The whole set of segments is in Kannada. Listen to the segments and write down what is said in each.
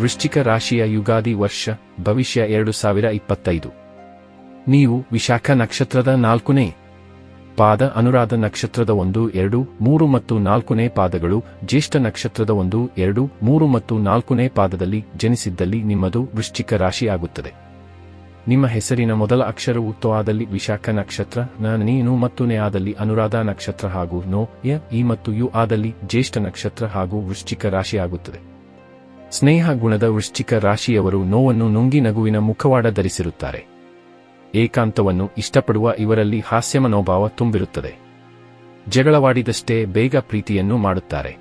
ವೃಶ್ಚಿಕ ರಾಶಿಯ ಯುಗಾದಿ ವರ್ಷ, ಭವಿಷ್ಯ ಎರಡು ಸಾವಿರ ಇಪ್ಪತ್ತೈದು. ನೀವು ವಿಶಾಖ ನಕ್ಷತ್ರದ ನಾಲ್ಕನೇ, ಪಾದ ಅನುರಾಧ ನಕ್ಷತ್ರದ ಒಂದು, ಎರಡು, ಮೂರು ಮತ್ತು ನಾಲ್ಕನೇ ಪಾದಗಳು, ಜ್ಯೇಷ್ಠ ನಕ್ಷತ್ರದ ಒಂದು, ಎರಡು, ಮೂರು ಮತ್ತು ನಾಲ್ಕನೇ ಪಾದದಲ್ಲಿ ಜನಿಸಿದ್ದಲ್ಲಿ ನಿಮ್ಮದು ವೃಶ್ಚಿಕ ರಾಶಿಯಾಗುತ್ತದೆ. ನಿಮ್ಮ ಹೆಸರಿನ ಮೊದಲ ಅಕ್ಷರವು ತೊ ಆದಲ್ಲಿ ವಿಶಾಖ ನಕ್ಷತ್ರ, ನ ನೀನು ಮತ್ತು ನೆ ಆದಲ್ಲಿ ಅನುರಾಧ ನಕ್ಷತ್ರ ಹಾಗೂ ನೋ, ಯ, ಈ ಮತ್ತು ಯು ಆದಲ್ಲಿ ಜ್ಯೇಷ್ಠ ನಕ್ಷತ್ರ ಹಾಗೂ ವೃಶ್ಚಿಕ ರಾಶಿಯಾಗುತ್ತದೆ. ಸ್ನೇಹ ಗುಣದ ವೃಶ್ಚಿಕ ರಾಶಿಯವರು ನೋವನ್ನು ನುಂಗಿ ನಗುವಿನ ಮುಖವಾಡ ಧರಿಸಿರುತ್ತಾರೆ. ಏಕಾಂತವನ್ನು ಇಷ್ಟಪಡುವ ಇವರಲ್ಲಿ ಹಾಸ್ಯ ಮನೋಭಾವ ತುಂಬಿರುತ್ತದೆ. ಜಗಳವಾಡಿದಷ್ಟೇ ಬೇಗ ಪ್ರೀತಿಯನ್ನು ಮಾಡುತ್ತಾರೆ.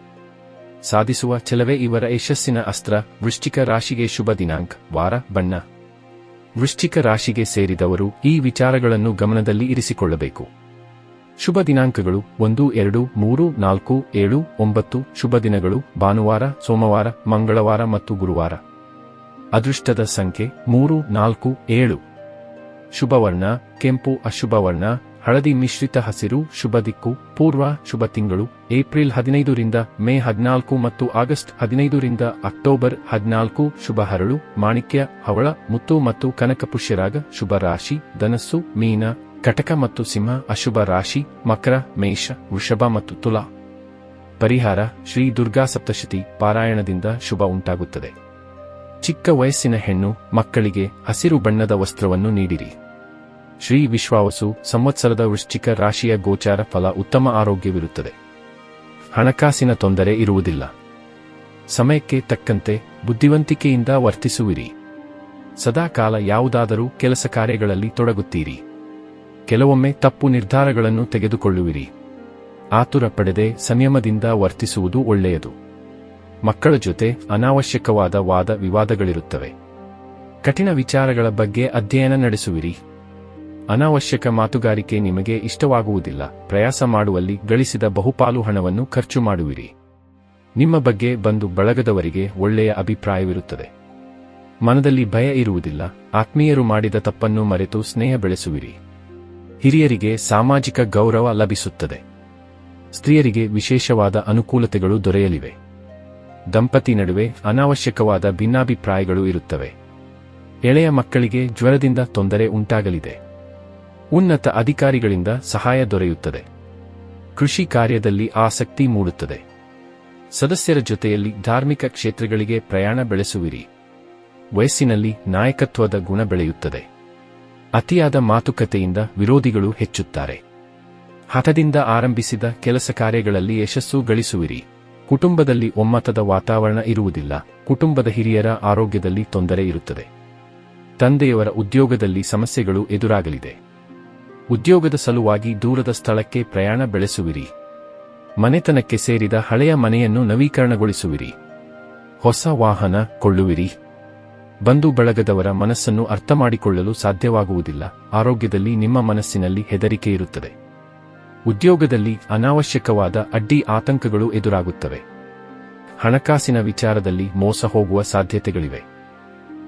ಸಾಧಿಸುವ ಛಲವೇ ಇವರ ಯಶಸ್ಸಿನ ಅಸ್ತ್ರ. ವೃಶ್ಚಿಕ ರಾಶಿಗೆ ಶುಭ ದಿನಾಂಕ. ವಾರ, ಬಣ್ಣ. ವೃಶ್ಚಿಕ ರಾಶಿಗೆ ಸೇರಿದವರು ಈ ವಿಚಾರಗಳನ್ನು ಗಮನದಲ್ಲಿ ಇರಿಸಿಕೊಳ್ಳಬೇಕು. ಶುಭ ದಿನಾಂಕಗಳು ಒಂದು, ಎರಡು, ಮೂರು, ನಾಲ್ಕು, ಏಳು, ಒಂಬತ್ತು. ಶುಭ ದಿನಗಳು ಭಾನುವಾರ, ಸೋಮವಾರ, ಮಂಗಳವಾರ ಮತ್ತು ಗುರುವಾರ. ಅದೃಷ್ಟದ ಸಂಖ್ಯೆ ಮೂರು, ನಾಲ್ಕು, ಏಳು. ಶುಭವರ್ಣ, ಕೆಂಪು ಅಶುಭವರ್ಣ, ಹಳದಿ ಮಿಶ್ರಿತ ಹಸಿರು ಶುಭ ದಿಕ್ಕು, ಪೂರ್ವ ಶುಭ ತಿಂಗಳು, ಏಪ್ರಿಲ್ ಹದಿನೈದರಿಂದ ಮೇ ಹದಿನಾಲ್ಕು ಮತ್ತು ಆಗಸ್ಟ್ ಹದಿನೈದರಿಂದ ಅಕ್ಟೋಬರ್ ಹದಿನಾಲ್ಕು ಶುಭ ಹರಳು, ಮಾಣಿಕ್ಯ, ಹವಳ, ಮುತ್ತು ಮತ್ತು ಕನಕ ಪುಷ್ಯರಾಗ ಶುಭ ರಾಶಿ, ಧನಸ್ಸು, ಮೀನ ಕಟಕ ಮತ್ತು ಸಿಂಹ, ಅಶುಭ ರಾಶಿ, ಮಕರ, ಮೇಷ, ವೃಷಭ ಮತ್ತು ತುಲಾ. ಪರಿಹಾರ, ಶ್ರೀ ದುರ್ಗಾ ಸಪ್ತಶತಿ, ಪಾರಾಯಣದಿಂದ ಶುಭ ಉಂಟಾಗುತ್ತದೆ. ಚಿಕ್ಕ ವಯಸ್ಸಿನ ಹೆಣ್ಣು, ಮಕ್ಕಳಿಗೆ ಹಸಿರು ಬಣ್ಣದ ವಸ್ತ್ರವನ್ನು ನೀಡಿರಿ. ಶ್ರೀ ವಿಶ್ವಾವಸು, ಸಂವತ್ಸರದ ವೃಶ್ಚಿಕ ರಾಶಿಯ ಗೋಚಾರ ಫಲ ಉತ್ತಮ ಆರೋಗ್ಯವಿರುತ್ತದೆ. ಹಣಕಾಸಿನ ತೊಂದರೆ ಇರುವುದಿಲ್ಲ. ಸಮಯಕ್ಕೆ ತಕ್ಕಂತೆ ಬುದ್ಧಿವಂತಿಕೆಯಿಂದ ವರ್ತಿಸುವಿರಿ. ಸದಾಕಾಲ ಯಾವುದಾದರೂ ಕೆಲಸ ಕಾರ್ಯಗಳಲ್ಲಿ ತೊಡಗುತ್ತೀರಿ. ಕೆಲವೊಮ್ಮೆ ತಪ್ಪು ನಿರ್ಧಾರಗಳನ್ನು ತೆಗೆದುಕೊಳ್ಳುವಿರಿ. ಆತುರ ಪಡೆದೆ ಸಂಯಮದಿಂದ ವರ್ತಿಸುವುದು ಒಳ್ಳೆಯದು. ಮಕ್ಕಳ ಜೊತೆ ಅನಾವಶ್ಯಕವಾದ ವಾದ ವಿವಾದಗಳಿರುತ್ತವೆ. ಕಠಿಣ ವಿಚಾರಗಳ ಬಗ್ಗೆ ಅಧ್ಯಯನ ನಡೆಸುವಿರಿ. ಅನಾವಶ್ಯಕ ಮಾತುಗಾರಿಕೆ ನಿಮಗೆ ಇಷ್ಟವಾಗುವುದಿಲ್ಲ. ಪ್ರಯಾಸ ಮಾಡುವಲ್ಲಿ ಗಳಿಸಿದ ಬಹುಪಾಲು ಹಣವನ್ನು ಖರ್ಚು ಮಾಡುವಿರಿ. ನಿಮ್ಮ ಬಗ್ಗೆ ಬಂದು ಬಳಗದವರಿಗೆ ಒಳ್ಳೆಯ ಅಭಿಪ್ರಾಯವಿರುತ್ತದೆ. ಮನದಲ್ಲಿ ಭಯ ಇರುವುದಿಲ್ಲ. ಆತ್ಮೀಯರು ಮಾಡಿದ ತಪ್ಪನ್ನು ಮರೆತು ಸ್ನೇಹ ಬೆಳೆಸುವಿರಿ. ಹಿರಿಯರಿಗೆ ಸಾಮಾಜಿಕ ಗೌರವ ಲಭಿಸುತ್ತದೆ. ಸ್ತ್ರೀಯರಿಗೆ ವಿಶೇಷವಾದ ಅನುಕೂಲತೆಗಳು ದೊರೆಯಲಿವೆ. ದಂಪತಿ ನಡುವೆ ಅನಾವಶ್ಯಕವಾದ ಭಿನ್ನಾಭಿಪ್ರಾಯಗಳು ಇರುತ್ತವೆ. ಎಳೆಯ ಮಕ್ಕಳಿಗೆ ಜ್ವರದಿಂದ ತೊಂದರೆ ಉಂಟಾಗಲಿದೆ. ಉನ್ನತ ಅಧಿಕಾರಿಗಳಿಂದ ಸಹಾಯ ದೊರೆಯುತ್ತದೆ. ಕೃಷಿ ಕಾರ್ಯದಲ್ಲಿ ಆಸಕ್ತಿ ಮೂಡುತ್ತದೆ. ಸದಸ್ಯರ ಜೊತೆಯಲ್ಲಿ ಧಾರ್ಮಿಕ ಕ್ಷೇತ್ರಗಳಿಗೆ ಪ್ರಯಾಣ ಬೆಳೆಸುವಿರಿ. ವಯಸ್ಸಿನಲ್ಲಿ ನಾಯಕತ್ವದ ಗುಣ ಬೆಳೆಯುತ್ತದೆ. ಅತಿಯಾದ ಮಾತುಕತೆಯಿಂದ ವಿರೋಧಿಗಳು ಹೆಚ್ಚುತ್ತಾರೆ. ಹಠದಿಂದ ಆರಂಭಿಸಿದ ಕೆಲಸ ಕಾರ್ಯಗಳಲ್ಲಿ ಯಶಸ್ಸು ಗಳಿಸುವಿರಿ. ಕುಟುಂಬದಲ್ಲಿ ಒಮ್ಮತದ ವಾತಾವರಣ ಇರುವುದಿಲ್ಲ. ಕುಟುಂಬದ ಹಿರಿಯರ ಆರೋಗ್ಯದಲ್ಲಿ ತೊಂದರೆ ಇರುತ್ತದೆ. ತಂದೆಯವರ ಉದ್ಯೋಗದಲ್ಲಿ ಸಮಸ್ಯೆಗಳು ಎದುರಾಗಲಿದೆ. ಉದ್ಯೋಗದ ಸಲುವಾಗಿ ದೂರದ ಸ್ಥಳಕ್ಕೆ ಪ್ರಯಾಣ ಬೆಳೆಸುವಿರಿ. ಮನೆತನಕ್ಕೆ ಸೇರಿದ ಹಳೆಯ ಮನೆಯನ್ನು ನವೀಕರಣಗೊಳಿಸುವಿರಿ. ಹೊಸ ವಾಹನ ಕೊಳ್ಳುವಿರಿ. ಬಂಧು ಬಳಗದವರ ಮನಸ್ಸನ್ನು ಅರ್ಥಮಾಡಿಕೊಳ್ಳಲು ಸಾಧ್ಯವಾಗುವುದಿಲ್ಲ. ಆರೋಗ್ಯದಲ್ಲಿ ನಿಮ್ಮ ಮನಸ್ಸಿನಲ್ಲಿ ಹೆದರಿಕೆ ಇರುತ್ತದೆ. ಉದ್ಯೋಗದಲ್ಲಿ ಅನಾವಶ್ಯಕವಾದ ಅಡ್ಡಿ ಆತಂಕಗಳು ಎದುರಾಗುತ್ತವೆ. ಹಣಕಾಸಿನ ವಿಚಾರದಲ್ಲಿ ಮೋಸ ಹೋಗುವ ಸಾಧ್ಯತೆಗಳಿವೆ.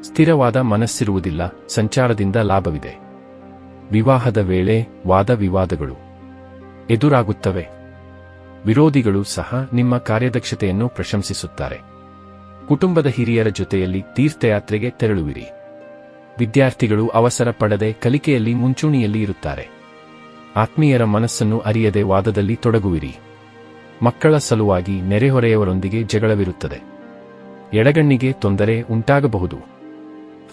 ಸ್ಥಿರವಾದ ಮನಸ್ಸಿರುವುದಿಲ್ಲ, ಸಂಚಾರದಿಂದ ಲಾಭವಿದೆ. ವಿವಾಹದ ವೇಳೆ ವಾದ ವಿವಾದಗಳು ಎದುರಾಗುತ್ತವೆ. ವಿರೋಧಿಗಳು ಸಹ ನಿಮ್ಮ ಕಾರ್ಯದಕ್ಷತೆಯನ್ನು ಪ್ರಶಂಸಿಸುತ್ತಾರೆ. ಕುಟುಂಬದ ಹಿರಿಯರ ಜೊತೆಯಲ್ಲಿ ತೀರ್ಥಯಾತ್ರೆಗೆ ತೆರಳುವಿರಿ. ವಿದ್ಯಾರ್ಥಿಗಳು ಅವಸರ ಪಡದೆ ಕಲಿಕೆಯಲ್ಲಿ ಮುಂಚೂಣಿಯಲ್ಲಿ ಇರುತ್ತಾರೆ. ಆತ್ಮೀಯರ ಮನಸ್ಸನ್ನು ಅರಿಯದೆ ವಾದದಲ್ಲಿ ತೊಡಗುವಿರಿ. ಮಕ್ಕಳ ಸಲುವಾಗಿ ನೆರೆಹೊರೆಯವರೊಂದಿಗೆ ಜಗಳವಿರುತ್ತದೆ. ಎಡಗಣ್ಣಿಗೆ ತೊಂದರೆ ಉಂಟಾಗಬಹುದು.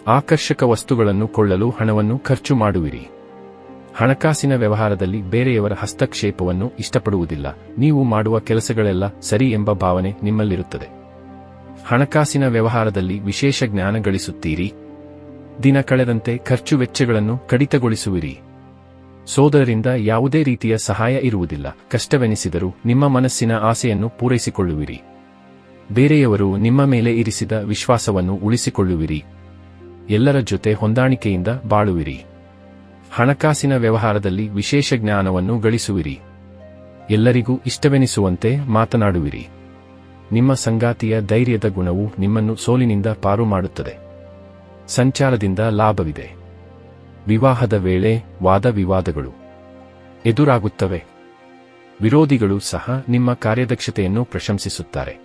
ಆಕರ್ಷಕ ವಸ್ತುಗಳನ್ನು ಕೊಳ್ಳಲು ಹಣವನ್ನು ಖರ್ಚು ಮಾಡುವಿರಿ. ಹಣಕಾಸಿನ ವ್ಯವಹಾರದಲ್ಲಿ ಬೇರೆಯವರ ಹಸ್ತಕ್ಷೇಪವನ್ನು ಇಷ್ಟಪಡುವುದಿಲ್ಲ. ನೀವು ಮಾಡುವ ಕೆಲಸಗಳೆಲ್ಲ ಸರಿ ಎಂಬ ಭಾವನೆ ನಿಮ್ಮಲ್ಲಿರುತ್ತದೆ. ಹಣಕಾಸಿನ ವ್ಯವಹಾರದಲ್ಲಿ ವಿಶೇಷ ಜ್ಞಾನ ಗಳಿಸುತ್ತೀರಿ. ದಿನ ಕಳೆದಂತೆ ಖರ್ಚು ವೆಚ್ಚಗಳನ್ನು ಕಡಿತಗೊಳಿಸುವಿರಿ. ಸೋದರರಿಂದ ಯಾವುದೇ ರೀತಿಯ ಸಹಾಯ ಇರುವುದಿಲ್ಲ. ಕಷ್ಟವೆನಿಸಿದರೂ ನಿಮ್ಮ ಮನಸ್ಸಿನ ಆಸೆಯನ್ನು ಪೂರೈಸಿಕೊಳ್ಳುವಿರಿ. ಬೇರೆಯವರು ನಿಮ್ಮ ಮೇಲೆ ಇರಿಸಿದ ವಿಶ್ವಾಸವನ್ನು ಉಳಿಸಿಕೊಳ್ಳುವಿರಿ. ಎಲ್ಲರ ಜೊತೆ ಹೊಂದಾಣಿಕೆಯಿಂದ ಬಾಳುವಿರಿ. ಹಣಕಾಸಿನ ವ್ಯವಹಾರದಲ್ಲಿ ವಿಶೇಷ ಜ್ಞಾನವನ್ನು ಗಳಿಸುವಿರಿ. ಎಲ್ಲರಿಗೂ ಇಷ್ಟವೆನಿಸುವಂತೆ ಮಾತನಾಡುವಿರಿ. ನಿಮ್ಮ ಸಂಗಾತಿಯ ಧೈರ್ಯದ ಗುಣವು ನಿಮ್ಮನ್ನು ಸೋಲಿನಿಂದ ಪಾರು ಮಾಡುತ್ತದೆ. ಸಂಚಾರದಿಂದ ಲಾಭವಿದೆ. ವಿವಾಹದ ವೇಳೆ ವಾದ ವಿವಾದಗಳು ಎದುರಾಗುತ್ತವೆ. ವಿರೋಧಿಗಳು ಸಹ ನಿಮ್ಮ ಕಾರ್ಯದಕ್ಷತೆಯನ್ನು ಪ್ರಶಂಸಿಸುತ್ತಾರೆ.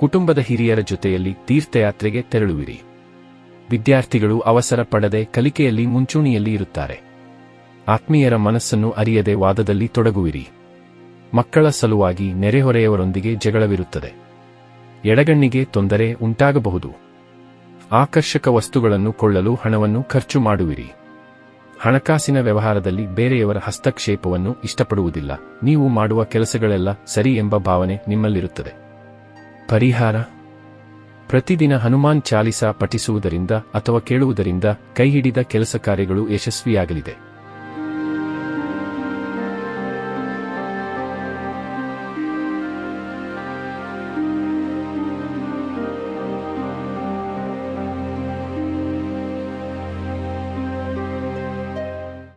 ಕುಟುಂಬದ ಹಿರಿಯರ ಜೊತೆಯಲ್ಲಿ ತೀರ್ಥಯಾತ್ರೆಗೆ ತೆರಳುವಿರಿ. ವಿದ್ಯಾರ್ಥಿಗಳು ಅವಸರ ಪಡದೆ ಕಲಿಕೆಯಲ್ಲಿ ಮುಂಚೂಣಿಯಲ್ಲಿ ಇರುತ್ತಾರೆ. ಆತ್ಮೀಯರ ಮನಸ್ಸನ್ನು ಅರಿಯದೆ ವಾದದಲ್ಲಿ ತೊಡಗುವಿರಿ. ಮಕ್ಕಳ ಸಲುವಾಗಿ ನೆರೆಹೊರೆಯವರೊಂದಿಗೆ ಜಗಳವಿರುತ್ತದೆ. ಎಡಗಣ್ಣಿಗೆ ತೊಂದರೆ ಉಂಟಾಗಬಹುದು. ಆಕರ್ಷಕ ವಸ್ತುಗಳನ್ನು ಕೊಳ್ಳಲು ಹಣವನ್ನು ಖರ್ಚು ಮಾಡುವಿರಿ. ಹಣಕಾಸಿನ ವ್ಯವಹಾರದಲ್ಲಿ ಬೇರೆಯವರ ಹಸ್ತಕ್ಷೇಪವನ್ನು ಇಷ್ಟಪಡುವುದಿಲ್ಲ. ನೀವು ಮಾಡುವ ಕೆಲಸಗಳೆಲ್ಲ ಸರಿ ಎಂಬ ಭಾವನೆ ನಿಮ್ಮಲ್ಲಿರುತ್ತದೆ. ಪರಿಹಾರ. ಪ್ರತಿದಿನ ಹನುಮಾನ್ ಚಾಲಿಸಾ ಪಠಿಸುವುದರಿಂದ ಅಥವಾ ಕೇಳುವುದರಿಂದ ಕೈಹಿಡಿದ ಕೆಲಸ ಕಾರ್ಯಗಳು ಯಶಸ್ವಿಯಾಗಲಿದೆ.